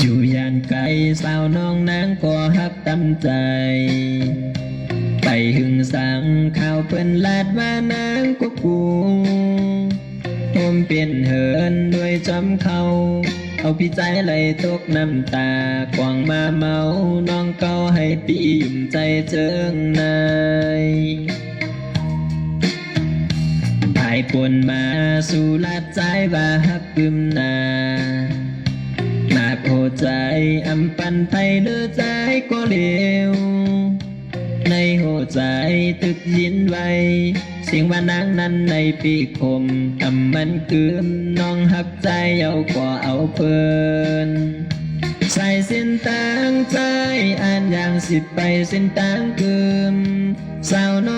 อยู่ยานไกลสาวน้องนางก็ฮักตำใจ ไปหึงสังข่าวเปิ้นลาดว่านางก็กูผมเปลี่ยนเหินด้วยจำเขาเอาพี่ใจไหลตกน้ำตากวางมาเมา น้องเก้าให้ปียุ่มใจเจิงนายหายปวนมาสู่ลาดใจว่าฮักกึมนา ใจอำปันไทยเลือใจก็เร็วในหัวใจตึกยินไว้เสียงว่านางนั้นในปีคมอำมันคืมน้องหักใจเอากว่าเอาเพลินใส่เส้นต่างใจอ่านอย่างสิบไปเส้นต่างคืมสาวน้อง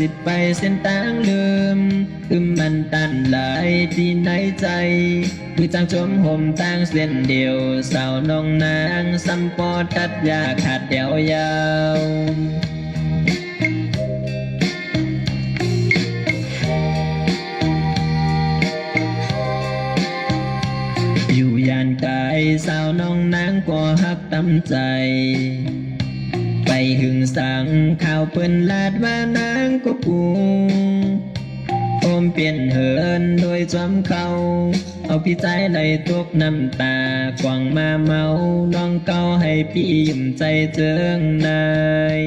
สิบไปเส้นต่างลืมคืมมันตันหลายที่ในใจ คือจังจมห่มต่างเส้นเดียวสาวน้องนางซ้ำปอตัดยาขาดเดียวยาวอยู่ยานไกลสาวน้องนางก็ฮักตำใจ ไปหึงสังข่าวเปิ้นลาดว่านางก็กูโอมเปลี่ยนเหินโดยจำเขา เอาพี่ใจไหลตกน้ำตากวางมาเมาน้องเก้าให้พี่ยิ้มใจเจิงนาย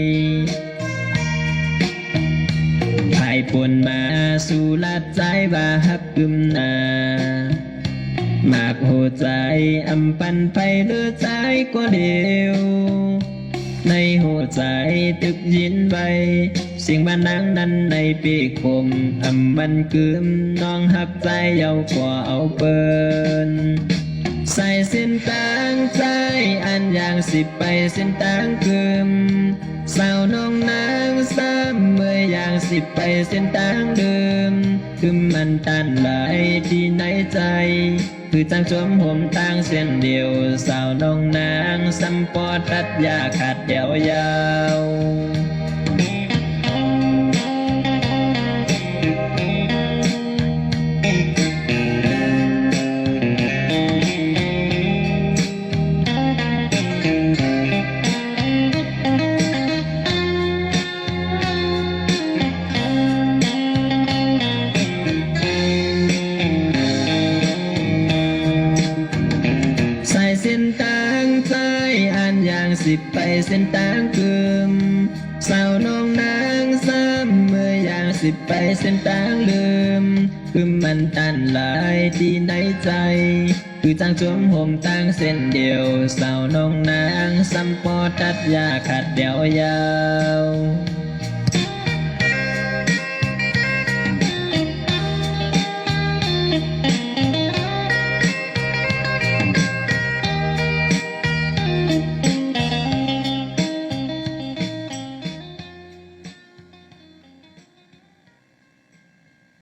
ภายปนมาสู่ลาดใจว่าฮักกึมนามากหัวใจอำปันไปเลือใจก็เดียว ใจตึกยินไว้เสียงบ้านนางนั้นในปีคมอำมันกึมน้องหักใจเยาวกว่าเอาเปินใส่เส้นต่างใจอันอย่างสิบไปเส้นต่างกึมสาวน้องนางซ้ำเมื่ออย่างสิบไปเส้นต่างเดิมคือมันตันหลายที่ในใจ คือจังจมห่มต่างเส้นเดียว สาวน้องนางซ้ำปอตัดยาขาดเดียวยาว ต่างใจอ่านอย่างสิบไปเส้นต่างคืมสาวน้องนางซ้ำเมื่ออย่างสิบไปเส้นต่างลืม คือมันตันหลายที่ในใจ คือจางจมห่มต่างเส้นเดียวสาวน้องนางซ้ำปอตัดยาขาดเดียวยาว